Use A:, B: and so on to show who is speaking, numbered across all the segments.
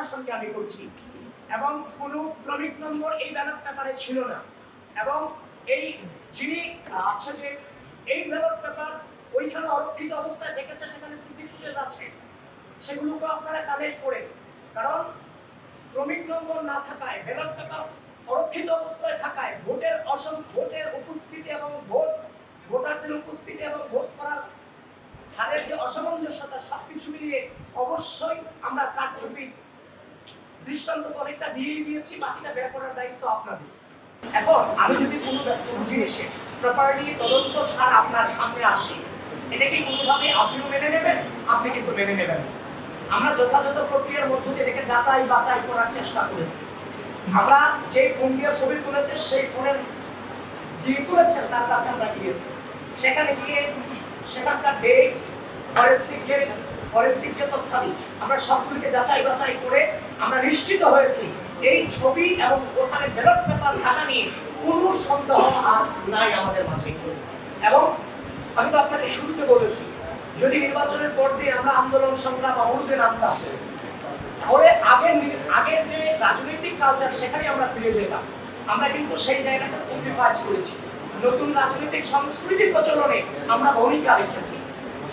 A: প্রশাসনকে আমি করছি। এবং কোনো ক্রমিক নম্বর এই ব্যালট পেপারে ছিল না। এবং এই যিনি আছে যে এই ব্যালট পেপার ওইখানে অরক্ষিত অবস্থায় দেখেছে, সেখানে সিসি ফুটেজ আছে। সেগুলোকে আপনারা কালেক্ট করে, কারণ ক্রমিক নম্বর না থাকায়, ব্যালট পেপার অরক্ষিত অবস্থায় থাকায় ভোটের অসম, ভোটের উপস্থিতি এবং ভোট, ভোটারদের উপস্থিতি এবং ভোট করার হারের যে অসামঞ্জস্যতা, সবকিছু মিলিয়ে অবশ্যই আমরা কারচুপি দৃষ্টান্ত অনেকটা দিয়েই দিয়েছি, বাকিটা বের করার দায়িত্ব আপনাদের। এখন আমি যদি কোনো প্রপারলি তদন্ত ছাড়া আপনার সামনে আসি, এটা কি কোনোভাবে আপনিও মেনে নেবেন? আপনি কিন্তু মেনে নেবেন আমরা যথাযথ প্রক্রিয়ার মধ্য দিয়ে এটাকে যাচাই করার চেষ্টা করেছি। আমরা যে ফোন দিয়ে ছবি তুলেছে, সেই ফোনের যিনি তুলেছেন, তার কাছে আমরা গিয়েছি। সেখানে গিয়ে সেখানকার ডেট ফরেন্সিক যে ফরেন্সিক যে আমরা সবগুলিকে যাচাই বাছাই করে আমরা নিশ্চিত হয়েছি, এই ছবি এবং ওখানে ব্যালট পেপার থাকা নিয়ে কোনো সন্দেহ আর নাই আমাদের মাঝে। এবং আমি তো আপনাকে শুরুতে বলেছি, যদি নির্বাচনের পর দিয়ে আমরা আন্দোলন সংগ্রাম অবরোধে নামতাম, তাহলে আগের আগের যে রাজনৈতিক কালচার সেখানে আমরা ফিরে যেতাম। আমরা কিন্তু সেই জায়গাটা স্যাক্রিফাইস করেছি। নতুন রাজনৈতিক সংস্কৃতি প্রচলনে আমরা ভূমিকা রেখেছি।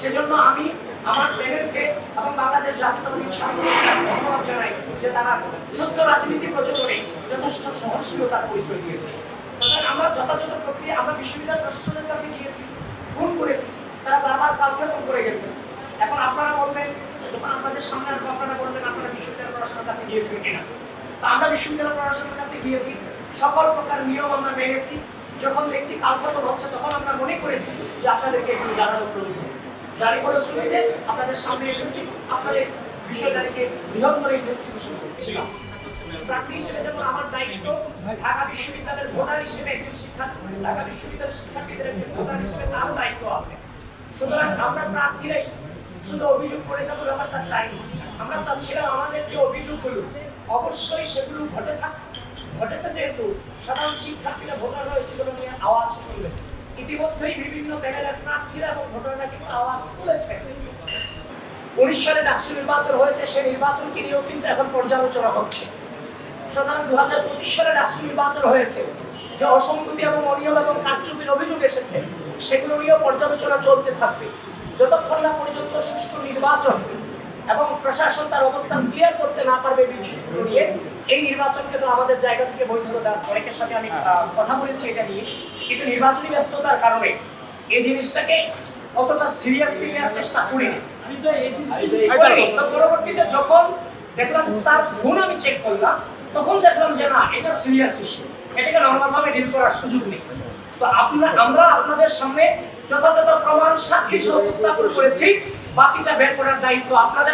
A: সেজন্য আমি আমার প্যানেলকে এবং বাংলাদেশ জাতীয়তাবাদী ধন্যবাদ জানাই যে তারা সুস্থ রাজনীতি প্রচলনে যথেষ্ট সহনশীলতার পরিচয় দিয়েছে। সুতরাং আমরা যথাযথ প্রক্রিয়া আমরা বিশ্ববিদ্যালয় প্রশাসনের কাছে গিয়েছি ফোন করেছি, তারা বারবার কালক্ষেপণ করে গেছেন এখন আপনারা বলবেন, যখন আপনাদের সামনে আসব, আপনারা বলবেন আপনারা বিশ্ববিদ্যালয় প্রশাসনের কাছে গিয়েছেন কিনা? তো আমরা বিশ্ববিদ্যালয় প্রশাসনের কাছে গিয়েছি, সকল প্রকার নিয়ম আমরা মেনেছি। যখন দেখছি কালক্ষেপণ হচ্ছে, তখন আমরা মনে করেছি যে আপনাদেরকে একটু জানানো প্রয়োজন। শুরুতে আপনাদের সামনে এসেছি। আপনাদের বিষয়টাকে ইনভেস্টিগেশন করছিলাম প্রার্থী হিসেবে আমার দায়িত্ব হিসেবে শিক্ষার্থীদের দায়িত্ব আছে। সুতরাং আমরা প্রার্থীরাই শুধু অভিযোগ করে যাব ব্যাপারটা চাইনি আমরা চাচ্ছিলাম আমাদের যে অভিযোগগুলো, অবশ্যই সেগুলো ঘটে থাক। ঘটেছে যেহেতু সাধারণ শিক্ষার্থীরা ভোটার সেগুলো নিয়ে আওয়াজ তুলবে ইতিমধ্যেই বিভিন্ন প্যানেলের প্রার্থীরা এবং ভোটাররা কিন্তু আওয়াজ তুলেছে। উনিশ সালে ডাকসু নির্বাচন হয়েছে সেই নির্বাচনকে নিয়েও কিন্তু এখন পর্যালোচনা হচ্ছে। সুতরাং দু হাজার পঁচিশ সালে ডাকসু নির্বাচন হয়েছে, যে অসঙ্গতি এবং অনিয়ম এবং কারচুপির অভিযোগ এসেছে, সেগুলো নিয়েও পর্যালোচনা চলতে থাকবে। যতক্ষণ না পর্যন্ত সুষ্ঠু নির্বাচন এবং প্রশাসন তার অবস্থান ক্লিয়ার করতে না পারবে বিষয়গুলো নিয়ে এই নির্বাচনকে তো আমাদের জায়গা থেকে বৈধতা দেওয়ার অনেকের সাথে আমি কথা বলেছি এটা নিয়ে। কিন্তু নির্বাচনী ব্যস্ততার কারণে এই জিনিসটাকে অতটা সিরিয়াসলি নেওয়ার চেষ্টা করিনি। তো পরবর্তীতে যখন দেখলাম তার ফোন আমি চেক করলাম তখন দেখলাম যে না এটা সিরিয়াস ইস্যু এটাকে নর্মাল ভাবে ডিল করার সুযোগ নেই। তো আপনারা আমরা আপনাদের সামনে যথাযথ প্রমাণ সাক্ষী সহ উপস্থাপন করেছি। বাকিটা বের করার দায়িত্ব আপনাদের